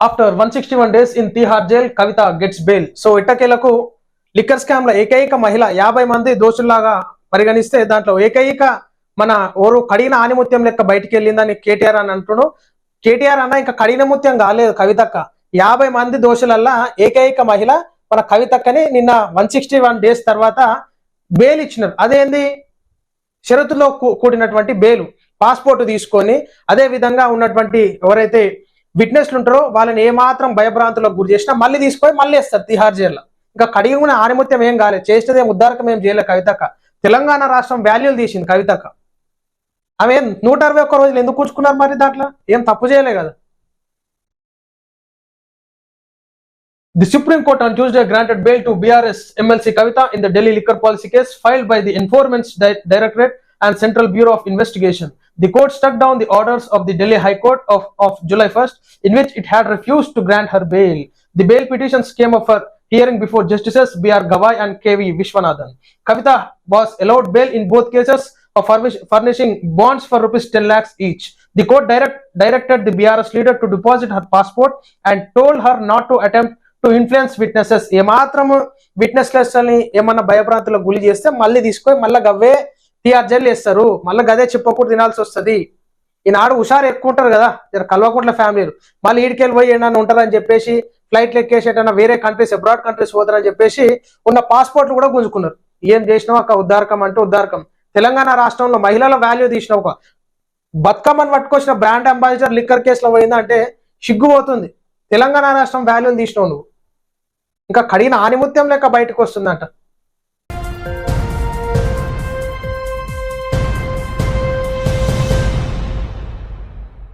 After one sixty one days in Tihar jail Kavitha gets bail so ఇట్టకేలకు liquor స్కామ్లో ఏకైక మహిళ యాభై మంది దోషుల్లాగా పరిగణిస్తే దాంట్లో ఏకైక మన ఓరు కడిగిన ఆనిముత్యం లెక్క బయటికి వెళ్ళిందని కేటీఆర్ అని అంటున్నాడు కేటీఆర్ అన్న ఇంకా కడిగిన ముత్యం కాలేదు కవితక్క. యాభై మంది దోషులల్లా ఏకైక మహిళ మన కవితక్కని నిన్న వన్ సిక్స్టీ వన్ డేస్ తర్వాత బెయిల్ ఇచ్చినారు. అదేంది? షరతులో కూడినటువంటి బెయిల్ పాస్పోర్ట్ తీసుకొని అదే విధంగా ఉన్నటువంటి ఎవరైతే విట్నెస్లు ఉంటారో వాళ్ళని ఏమాత్రం భయభ్రాంతులకు గురి చేసినా మళ్ళీ తీసుకొని మళ్ళీ వేస్తారు తిహార్ జైల్లో. ఇంకా కడిగిన ఆనిమత్యం ఏం కాలేదు. చేసేది ఏం ఉద్దారకం ఏం చేయలేదు కవితక తెలంగాణ రాష్ట్రం వాల్యూలు తీసింది కవితక ఆమె నూట అరవై ఒక్క రోజులు ఎందుకు కూర్చుకున్నారు మరి దాంట్లో? ఏం తప్పు చేయలే కదా. The Supreme Court on Tuesday granted bail to BRS MLC Kavita in the Delhi liquor policy case filed by the directorate Directorate and Central Bureau of Investigation. The court struck down the orders of the Delhi High Court of, of July 1st, in which it had refused to grant her bail. The bail petitions came up for hearing before Justices B.R. Gawai and K.V. Vishwanathan. Kavita was allowed bail in both cases of furnishing bonds for rupees 10 lakhs each. The court direct, directed the BRS leader to deposit her passport and told her not to attempt to influence witnesses ఏమాత్రము విట్నెస్లెస్ అని ఏమన్నా భయభ్రాంతులకు గురి చేస్తే మళ్ళీ తీసుకొని మళ్ళీ గవ్వే TR jail వేస్తారు. మళ్ళీ గదే చెప్పకుండా తినాల్సి వస్తుంది. ఈనాడు హుషారు ఎక్కువ ఉంటారు కదా జర కల్వకుంట్ల ఫ్యామిలీలు మళ్ళీ ఈడికెళ్ళి పోయి ఏమన్నా ఉంటారని చెప్పేసి ఫ్లైట్లు ఎక్కేసేటన్నా వేరే కంట్రీస్ అబ్రాడ్ కంట్రీస్ పోతారని చెప్పేసి ఉన్న పాస్పోర్ట్లు కూడా గుంజుకున్నారు. ఏం చేసినావు అక్క? ఉద్దారకం అంటే ఉద్దారకం తెలంగాణ రాష్ట్రంలో మహిళల వాల్యూ తీసిన ఒక బతుకమ్మని పట్టుకొచ్చిన బ్రాండ్ అంబాసిడర్ లిక్కర్ కేసులో పోయిందంటే సిగ్గుపోతుంది. తెలంగాణ రాష్ట్రం వాల్యూని తీసినావు నువ్వు. ఇంకా కడిగిన ఆనిముత్యం లెక్క బయటకు వస్తుందంట.